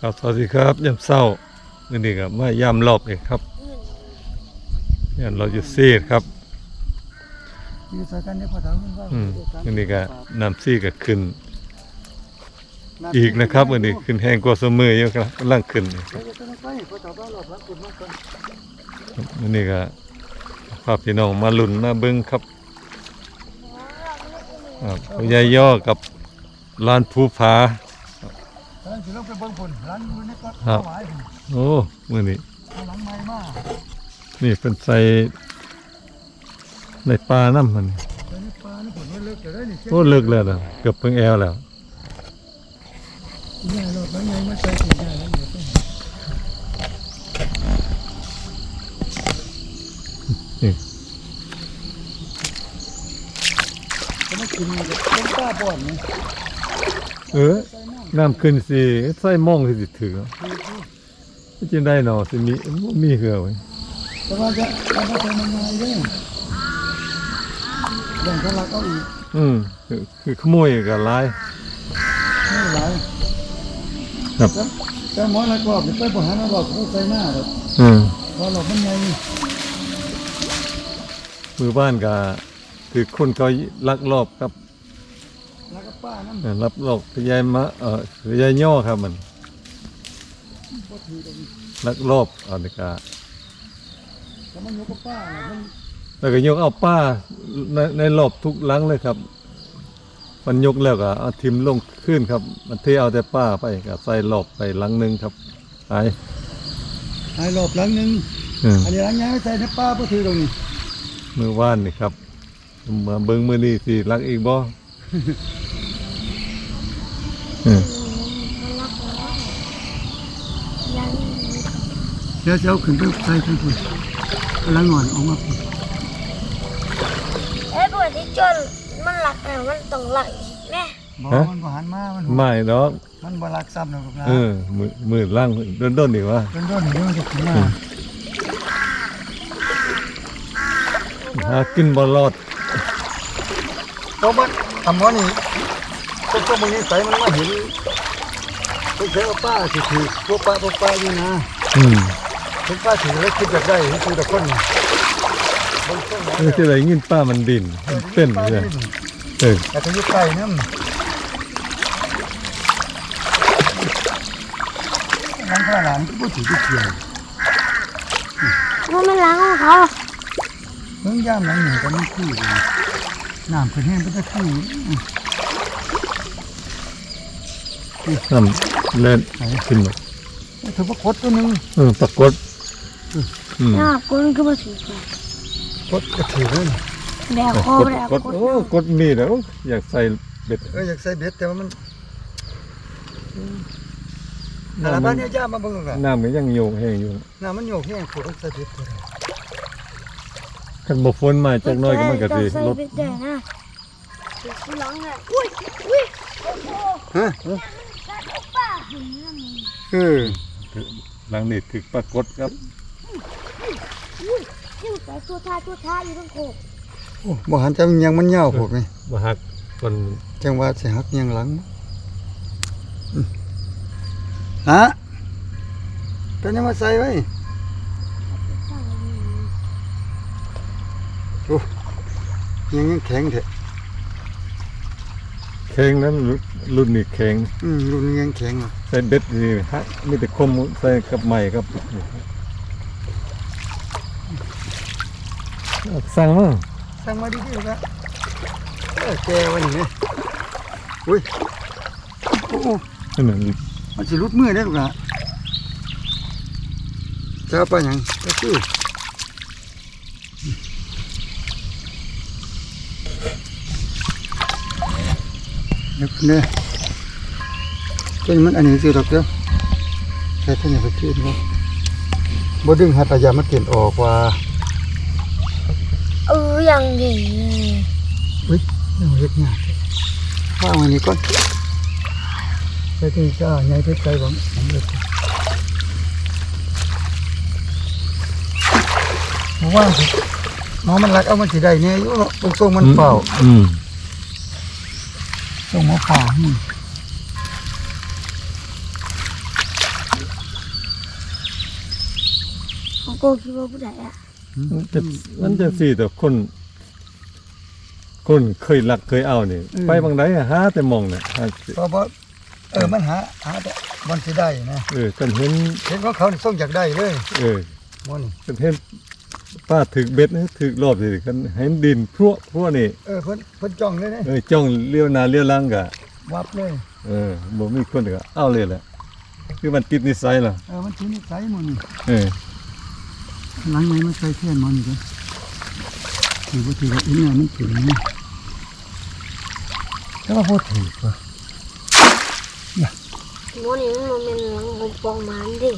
ครับสวัสดีครับยามเศร้านี่นี่ครับมายามรอบเองครับยามเราอยู่ซีดครับอยู่ใส่กันเนี่ยพอถามมันว่าอืมนี่นี่ก็น้ำซีก็ขึ้น อีกนะครับอันนี้ขึ้นแห้งกว่าเสมออยู่ครับกำลังขึ้นนี่ครับเดี๋ยวจะไม่ไปพอถามว่ารอบหลังคุณมากกว่าอันนี้ก็ภาพพี่น้องมาลุ้นมาเบิ่งครับครับผู้ใหญ่ย่อกับลานภูผาร้าน สิลงไปเบิ่งผลร้านอยู่ในก็ครับถวายผลโอ้มื้อนี้เอาหลังไม้มานี่เป็นใส่ในป่าน้ำมันตอนนี้ปลานี่ผลมันเลิกจะได้นี่โอ้เลิกแล้วนะเกือบเพิ่งแอวแล้วง่ายรอบหลังไงมาใส่ถุงได้แล้วเดี๋ยวต้องนี่จะไม่กินแบบต้นกล้าบ่อนนี่เออใส่ น้ำน้ำขึ้นสิใส่หมองสิสิถือคือคือไม่จินได้เนาะสิมีบ่มีเหือไว้แต่ว่าจะเอามาใส่มันมาเด้แบ่งเขาลักเอาอีกอืมคือคือขโมยก็หลายไม่หลายครับแต่แต่หมอลักรอบนี่ไปบ่หาหน้ารอบเขาใส่หน้าแบบอืมพอรอบมันใหญ่มือบ้านก็คือคนเขาลักลอบครับแล้วก็ ป้านั่นเออรับลอบพยายมาเอ่อพยายย่อครับมันบ่ถือกันลักลอบเอันนี้ก็แต่มันอยู่กับป้าน่ะมันแล้วก็ยกเอาป้าในในรอบทุกหลังเลยครับ มันยกแล้วก็เอาทิมลงขึ้นครับ มันเทเอาแต่ป้าไปก็ใส่รอบไปหลังหนึงครับไปหายรอบหลังหนึงอืมอันนี้หลังย้ายใส่ในป้าบ่ถือตรงนี้มือว่านนี่ครับมาเบิ้งมือนี่สิรักอีกบ่ อืมเดี๋ยวจะเอาขึ้นไปใส่ขึ้นพุ่นหลังงอนออกมาพุ่นเอ้ยปวดที่จนมันหลักนะมันต้องหลักอีกแม่บ่มันบ่หันมา มันหัวไม่ดอกมันบ่รักซ้ำนะลูกนะเออมือมือล่างด้นๆนี่วะเป็นต้นเดี๋ยวมันจะขึ้นมาหากินบ่รอดเพราะมันทำว่านี่พว กพวกมึงนี่ใส่มันมาเห็นพวกเจ้าป้าสิถือพวกป้าพวกป้าอยู่นะอืมพวกป้าถือแล้วคิดอยากได้ให้คือแต่คนนี่บางคนนะเออจะได้ยินป้ามันดินมันเต้นเลยเออแต่ก็อยึดไก่นั่นหลังข้างหลังก็บ่ถือที่เขียวว่ามันหลังของเขาเพิ่งย่ามหลังหนึ่งก็มันขี้เลยน้ำขึ้นแห้งก็จะขี้อืม น้ำเล่นขึ้นมาถือว่าคดตัวหนึงเออปรากฏอืมหน้ากูมันก็มาถือกันคดก็ถือเลยแบกคอกดแบกกดคอโอ้กดมีแล้วอยากใส่เบ็ดเอออยากใส่เบ็ดแต่ว่ามันแต่ละบ้านเนี่ยย่ามาเบิ่งกันน้ำก็ยังโยงแห้งอยู่น้ำมันโยกแห้งปวดใส่เบ็ดตัวเดียวคันบ่ฝนมาจักหน้อยก็มันก็สิใส่ลดไปได้นะถือที่หลังอะอุ้ยอุ้ยโอ้โหฮะการ เออหลังนี้ถึกปรากฏครับอยที่แต่ตัวท้าตัวท้าอยู่ทั้งโคกบ่หันจะยังมันยาวพวกนี่บ่ฮักคนจังว่าสิหักยังหลังฮะเป็นยังมาใส่ไว้โอ้ยังยังแข็งแท้ แข็งนั้นรุ่นนี้แข็งอืมรุ่นยังแข็งอะใส่เบ็ดนี่ฮะมีแต่คมใส่กับใหม่ครับสั่งมาสั่งมาดีๆละเออแกวันนี้เนี่ยอุ้ยโอ้โหนั่นน่ะมันสิรุดมือได้หรอกนะจะเอาไปหยังก็คือ เดี๋ยวเนี่ยตัวนี้มันอันนี้สิดอกเดียวแค่ท่านอย่าไปคิดว่าบ่ดึงหัตถยามันเปลี่ยนออกว่าเอออย่างนี้อุ้ยเรื่องเล็กง่ายข้าวอันนี้ก่อนใส่ที่จ้าใหญ่เพชรใจหวังผมเลยมาว่างสิหมอมันรักเอามันสิได้เนี่ยอยู่เนาะตรงตรงๆมันเปล่า อืม ตรงหัวขาของโกคิดว่าผู้ใดอะมันจะมันจะสี่แต่คน คนเคยหลักเคยเอานี่ ไปบางไดหาแต่มองเนี่ยเพราะว่าเออมันหาหาแต่มันจะได้นะเออจนเห็นเห็นของเขาส่งอยากได้เลย เออมันจนเห็น ป้าถึกเบ็ดนะถึกรอบสิกันเห็นดินพวกพวกนี่เออเพิ่นเพิ่นจ้องเลยนะเออจ้องเลี้ยวหน้าเลี้ยวหลังกะวับเลยเออบ่มีคนก็เอาเลยแหละคือมันติดนิสัยล่ะเออมันสินิสัยหมันนี่เออหลังไหนมันใส่แค่นมันนี่ก็ถือว่าถือว่าอีเนี่ยมันถึงนี่แต่ว่าพูดถือว่าโมนี่มันเป็นหลังของปองมันดิ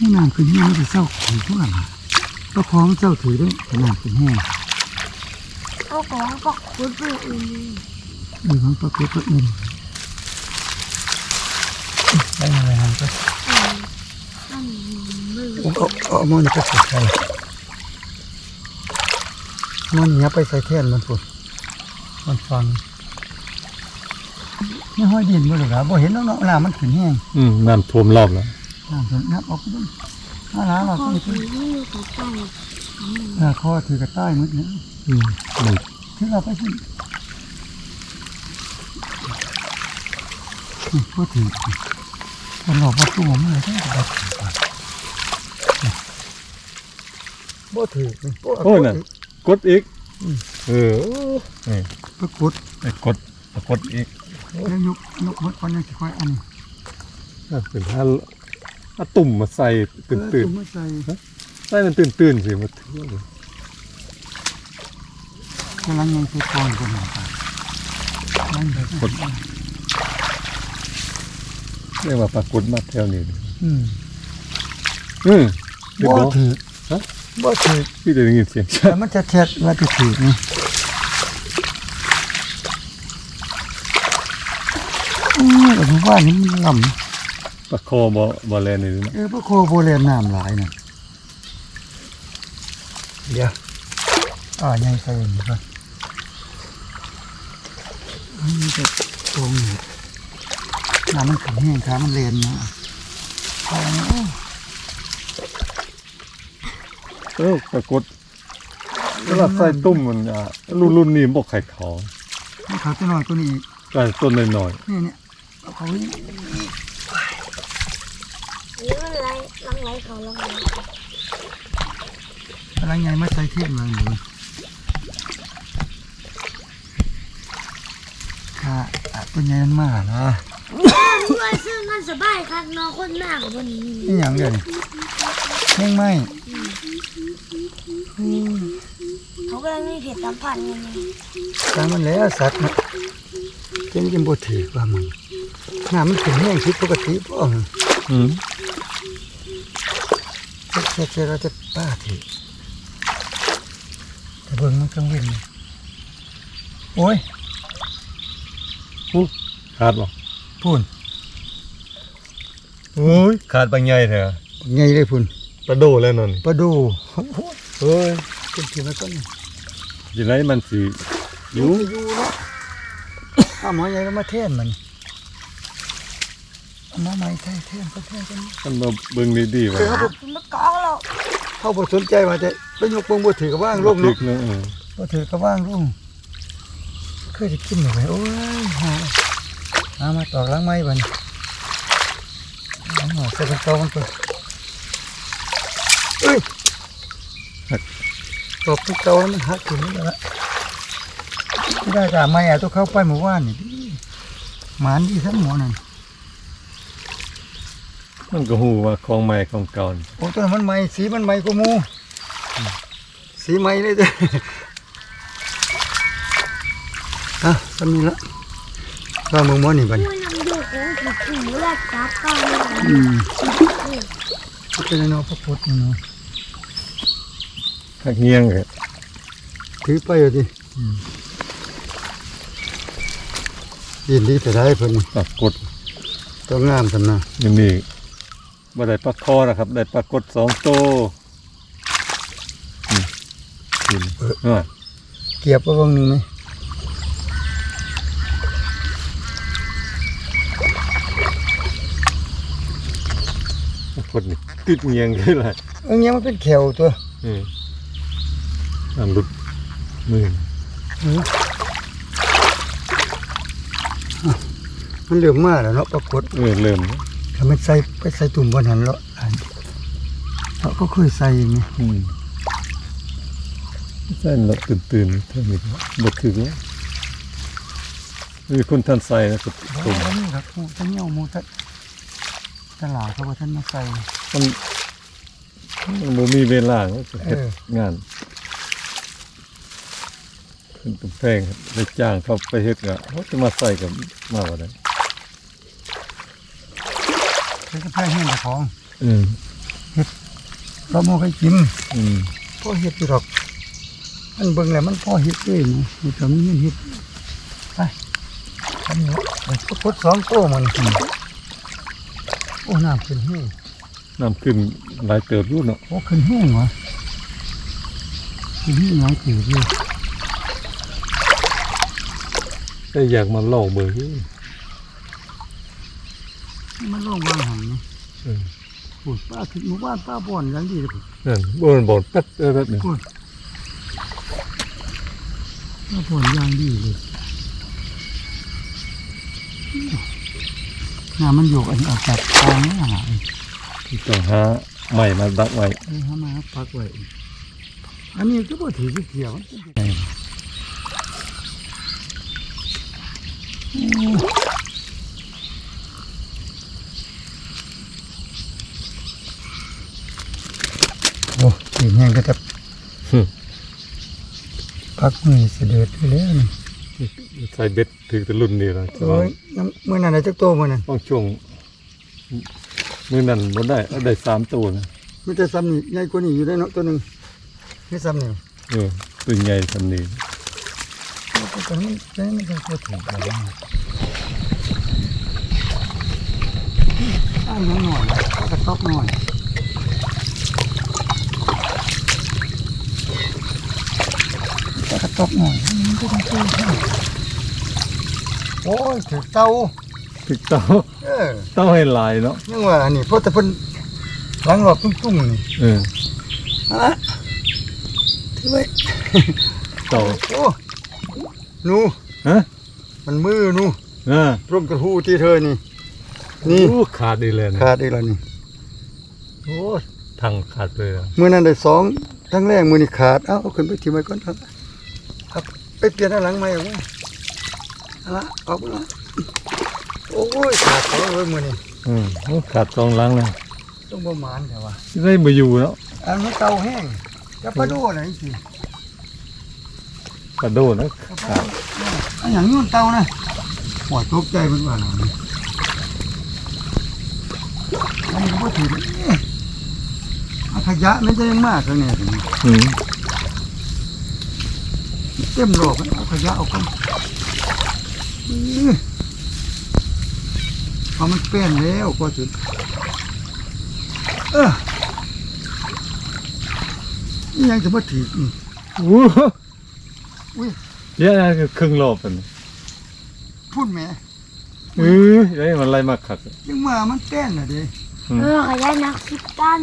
นี่น้ำขึ้นแห้งมันจะเศร้าถือทุกอัน ก็ของเจ้าถือด้วยแต่น้ำขึ้นแห้งเอาของก็คุดไปอื่นเออของปลาเกตตัวอื่นได้อะไรนั่นก็นั่นมือเอาเอาเอามันก็ใส่ใส่มันเนี้ยไปใส่แท่นมันปุ่นมันฟังนี่ห้อยดินบ่หรอกครับบ่เห็นน้องๆน้ำมันขึ้นแห้งอืมน้ำท่วมรอบแล้วน้ำขึ้นน้ำออกไปด้วยน้ำล้างเราพ่อต้องถือนี่อยู่กับใจหน้าคอถือกระต้ายมืดเนี่ยอืมมันที่เราไปขึ้นนี่พูดถึงคนหลอกว่าตัวมันเลยต้องไปถือก่อนบ่ถือนี่บ่โอ้น่ะกดอีกเออเออปรากฏไอ้กดกดอีกแล้วยกยกหมดก่อนยังสิค่อยอันนี้น่าเป็นถ้า เอาตุ่มมาใส่ตื่นตื่นเออมาใส่ใส่มันตื่นตื่นสิมาถือกำลังยังใส่กองกันหน่อยครับนั่นเลยกดเรียกว่าปรากฏมาแถวนี้อืมอืมเดี๋ยวบ่บอกถือฮะบ่ถือพี่ได้ยินเสียงแต่มันจะแท็ดว่าจะถือนี่อือแต่ผมว่านี่มันลำ ปลาคอบ่บ่แลนี่นะเออพระโคโบเลนน้ำหลายน่ะเดี๋ยวอ่ายังใส่อยู่ก่อนอันนี้จะตรงนี้น้ำมันขังแห้งขามันเลนนะเอาอันนี้โอ้เออปรากฏแล้วเราใส่ตุ่มมันอะรุ่นรุ่นนี้บ่ไข่ขาวให้เขาจะหน่อยตัวนี้อีกกลายต้นน้อยนี่เนี่ยเอาเขาอีก นี่มันไรลังไร เขาลังไรอะไรไงมาใส่เทียมมาหนูค่ะตัวใหญ่มันมากนะด้วยซึ่งมันสบายครับนอนคนหน้ากับวันนี้นี่อย่างเดียวนี่แห้งไหมเขาก็เลยมีเพจสัมพันธ์กันไงตามมันแล้วสัตว์นะเจ้ากินบ่ถือว่ามึงน้ำมันขึ้นแห้งผิดปกติป่ะอืม เจ๊เจ๊เจ๊เราจะป้าถือแต่เบิ่งมันกังเว้นโอ้ยขาดบ่พูนโอ้ยขาดบางใหญ่แท้ไงเลยพูนปลาโดแล้วนั่นปลาดูเฮ้ยเป็นกินมาต้นอยู่ไหนมันสิออยู่ยู่อยู่เนาะข้าหมอใหญ่ก็มาเทนมัน เอามาใหม่แท้เทนก็เทนกันมันมาเบิ่งดีๆว่าเออครับมันกองเราเขาบ่สนใจว่าจะไปยกเบิ่งบ่ถือกับว่างลงลึเนาะกนะเออบ่ถือกับว่างลงเคยจะกินหน่อยโอ้ยหาเอามาตอกหล้างไม้บัดนเอาหน่อยใส่เป็นเตามันตัวเอ้ยตอกเป็นเตาแล้วมันหักถึงนี่แล้วละไม่ได้กะไม่เอาตัวเข้าไปหมู่บ้านนี่หมานดีทั้งหมอนั่น มันก็ฮู้ว่าของใหม่ของเก่านี่โอ้ตัวนั้นมันใหม่สีมันใหม่กว่าหมูสีใหม่เลยเด้ออะสำนี้ละว่ามึงหมอนี่บัดนด้วยน้ำดูของผีผีแรกจับก้อนเลยอืมเป็นไงเนาะพระพุทธเนาะคักเงียงก็ถือไปเอาดิยินดีแต่ได้เพิ่นปรากฏต้องงามสำนะอยู่นี่ บ่ได้ปลาคอนะครับ ได้ปรากฏสองโตอืมกินเออเกียบก็วงหนึ่งไหมปรากฏนี่ติดเงียงคืออะไรเอันนี้มันเป็นแขวตัวเอออันหลุดมือมันเหลือมมากแล้วเนาะปรากฏเออเริ่มแล้ว ถ้ามันใส่ไปใส่ตุ่มบนหันแล้วอันเราก็เคยใส่อย่างนี้อืมใช่เราตื่นตื่นๆถ้ามีบทคือว่ามีคนท่านใส่นะก็ตุ่มโอ้ยครับหมูท่านเหี่ยวหมูท่านตลาดเขาว่าท่านมาใส่มันมันบ่มีเวลาก็เฮ็ดเอองานขึ้นตุ้มแพงครับได้จ้างเขาไปเฮ็ดก็เขาจะมาใส่กับมาว่าได้ เป็นกระเพาะแห้งกระของอืมเราโมให้กินอืมพ่อเฮ็ดอยู่ดอกมันเบิ่งแล้วมันพ่อเฮ็ดด้วยนะมันทำนี่เฮ็ดไปทำนี่ไปกดสองโต้มันโอ้น้ำขึ้นแห้งน้ำขึ้นหลายเติบอยู่เนาะโอ้ขึ้นแห้งวะขึ้นแห้งหลายเกิดเลยแต่อยากมาลองเบิ่งอยู่ มันลองวางหันนะเออโอ้ยป้าขึ้นหมู่บ้านป้าบ่อนอย่างดีเลยนั่นบ่มันบ่แป๊ดเออแป๊ดหนึงป้าบ่อนอย่างดีเลยน้ำมันโยกอันออกจากคลองนี่หายต้องหาใหม่มาดักไว้เออหามาพักไว้อันนี้ก็บ่ถือเกี่ยวมันเป็น โอ้ยแห้งก็จะ หึ พักมือเสด็จไปแล้วนี่ใส่เบ็ดถึงแตะรุ่นนี่ล่ะโอ้ยน้ำเมื่อนั้นได้จักโตเมื่อนั้นต้องช่วงมื้อนั้นบ่ได้ได้สามตัวนะมีแต่ซ้ำนี่ใหญ่กว่านี้อยู่ได้เนาะตัวหนึงนี่ซ้ำนี่เออตัวใหญ่สำนี้ตัวนี้ตัวนี้มันก็บ่ถูกแล้วอ้าวยังหน่อยเอากระต๊อบหน่อย เอากระต๊อบหน่อยมันก็ต้องเจอให้โอ้ยถือเตาถึกเต้าเออเต้าให้หลายเนาะยังว่าอันนี้เพราะแต่เพิ่นหลังรอบตุ้งๆนี่เออฮะถือไว้เต้าโอ้หนูฮะมันมือหนูอ่าร่มกระหูที่เธอนี่ นี่โอ้ขาดอีเลยนะขาดอีกแล้วนี่โอ้ทางขาดเลยอะ มื้อนั้นได้สองทั้งแรกมื้อนี้ขาดเอ้าเอาขึ้นไปทิ้งไว้ก่อนครับครับ ไปเปลี่ยนอันหลังใหม่เอาไว้เอาละออกมาละโอ้ยขาดแล้วเว้ยมื้อนี้อืมโอ้ขาดสองหลังนะต้องบ่หมานแต่ว่าได้บ่อยู่เนาะอันนี้เตาแห้งจะปลาโดน่ะจังซี่กระโดดนะขาดอันหยังนู่นเตานะหัวตกใจเพิ่นว่าหลังนี้อันนี้ก็บ่ถือนี่เอาขยะไม่ได้มากเลยเนี่ยอืมเต็มโลกมันเอาขยะเอากันอื้อพอมันเปลี่ยนแล้วก็ถึงเออนี่ยังจะมาถีบนี่โอ้อุ้ยเยอะนะครึ่งรอบเป็นพูดแหม่เออไอ้มันไล่มาคักยังมามันเต้นน่ะเด้เออขยะนักสิบตัน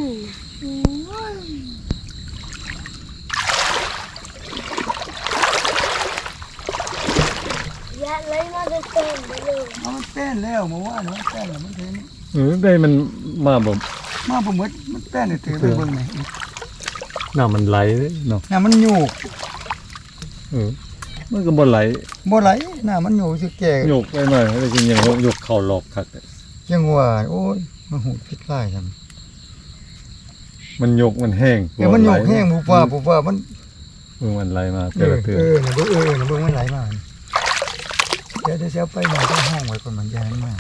อืมขยะเลยมาเต็มไปเลยเอามันเต้นแล้วเมื่อวานมันเต้นแล้วมันเห็นเออได้มันมาบ่มาบ่หมดมันเต้นให้ถือไปเบิ่งนี่น้ามันไหลเลยเนาะน่ะมันโยกเออมันก็บ่ไหลบ่ไหลน่ะมันโยกสิแก่โยกไปมาแล้วก็ยังโยกเข้ารอบคักเลยยังว่าโอ้ยมันหูพิษร้ายจังมันโยกมันแห้งเดี๋ยวมันโยกแห้งบุบว่าบุบว่ามันเออมันไหลมาเอแต่อละเทื่อเออนะเบิ่งเออนะเบิ่งมันไหลมา เดี๋ยวเดี๋ยวสิเอาไปหน่อยต้องห้องไว้ก่อนมันยายมาก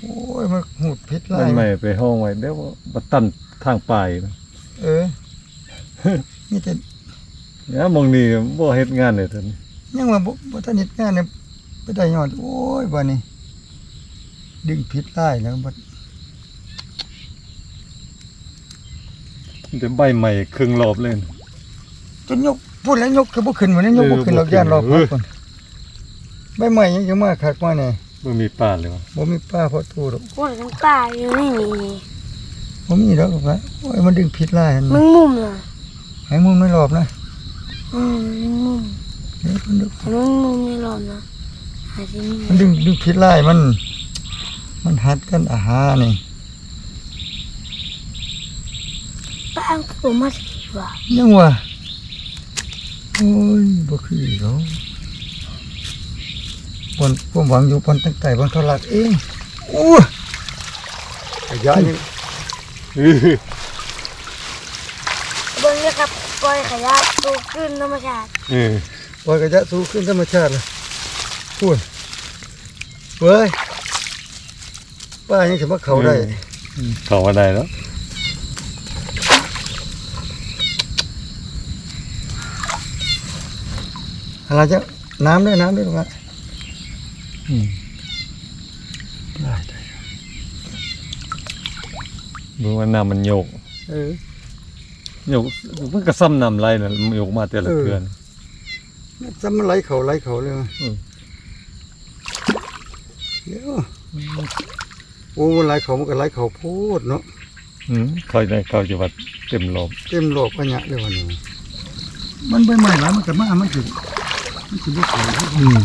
โอ้ยมันหูดพิษร้ามันยไม่ไปห้องไว้เดี๋ยวบ่ตันทางปลายนะเออนี่แต่เนี่ยมองนี่บ่เฮ็ดงานเลยท่านยังว่าบ่บ่ทันเฮ็ดงานเนี่ยไปได้ยอดโอ้ยบัดนี้ดึงพิษร้ายแล้วบัดแต่ใบใหม่ครึ่งรอบเลยนะจนยกพูดแล้วยกคือบ่ขึ้นวันนี้ยกบ่ขึ้นเออหรอกย่านรอบบ่ขึ้นก่อน ใบไม้ยังมาคักมาแน่บ่มีป้าเลยวะบ่มีป้าพอทูดอกพวกทั้งป่าอยู่นี่นี่ผมมีดอกละโอ้ยมันดึงผิดลายเห็นไหมมึงมุมน่ะให้มุมไม่รอบนะอืมมึงมุมเดี๋ยวมันดึงมึงมุมไม่รอดนะหาที่นี่มันดึงดึงผิดลายมัน มันหัดกันอาหารนี่ป้าอังตัวมาสิว่ายังวะโอ้ยบ่คือเขา บนผมหวังอยู่บนตั้งแต่บนเขาหลักเองอู้ขยะนี่อื้อเบิ่งเลยครับปล่อยขยะตัวขึ้นธรรมชาติเออปล่อยขยะสูงขึ้นธรรมชาติเลยพูดเว้ยป้ายังจะมาเขาได้เข้ามาได้แล้วอะไรจะน้ำด้วยน้ำด้วยตรงนั้น อืมได้ได้ดูว่าน้ำมันโยกเออโยกมันก็ซ้ำน้ำไหลน่ะมันโยกมาแต่ละเออเทือนจะมันไหลเขาไหลเขาเลยมั้ยอืมเดี๋ยวโอ้ไหลเขามันก็ไหลเขาโพดเนาะอืมเขาได้เขาจะวัดเต็มรอบเต็มโลกปัญญาเลยวันนี้มันใบไม้หลายมันก็มามันถึงมันถึงได้ขายอืม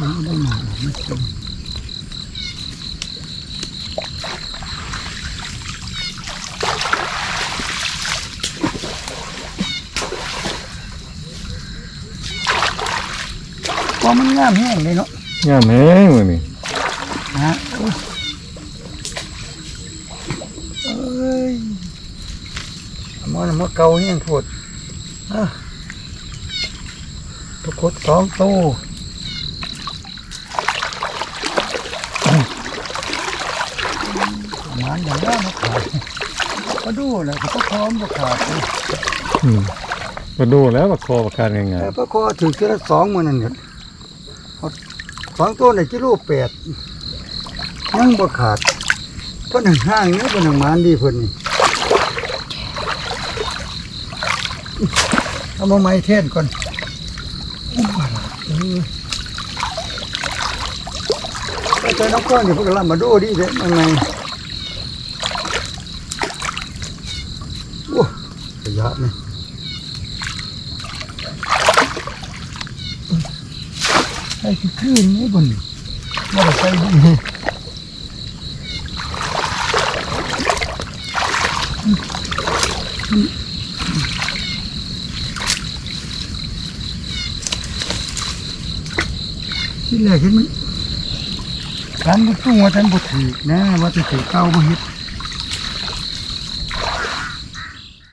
มันได้หนาไม่เต็มพอมันงามแห้งเลยเนาะงามแห้งมื้อนี้ นะฮะโอ้ยเอ้ยเอามันมาเกาแห้งโพดอะตะกดสองตู้หมันอย่างนั้นมาขาดก็ดูแหละเขาก็พร้อมจะขาดอืมก็ดูแล้วว่าคอประการง่ายแต่พระคอถือแค่สองมันนั่นเนี่ยสองตัวในกิโลแปดยังบ่ขาดเพิ่นห่างนี่เพิ่นหมานดีเพิ่นนี่เอามาไม้เทศก่อนอู้บาดเออแต่น้องก้อนนี่เพิ่นกำลังมาดูดิเด้มันไงโอ้ข ยะนี่ใส่คือคลื่นนี่บนว่าใส่ดีที่แรกเห็นมันการบุตุ้งว่าฉันบุถือนะว่าจะถือเก้าบุฮิต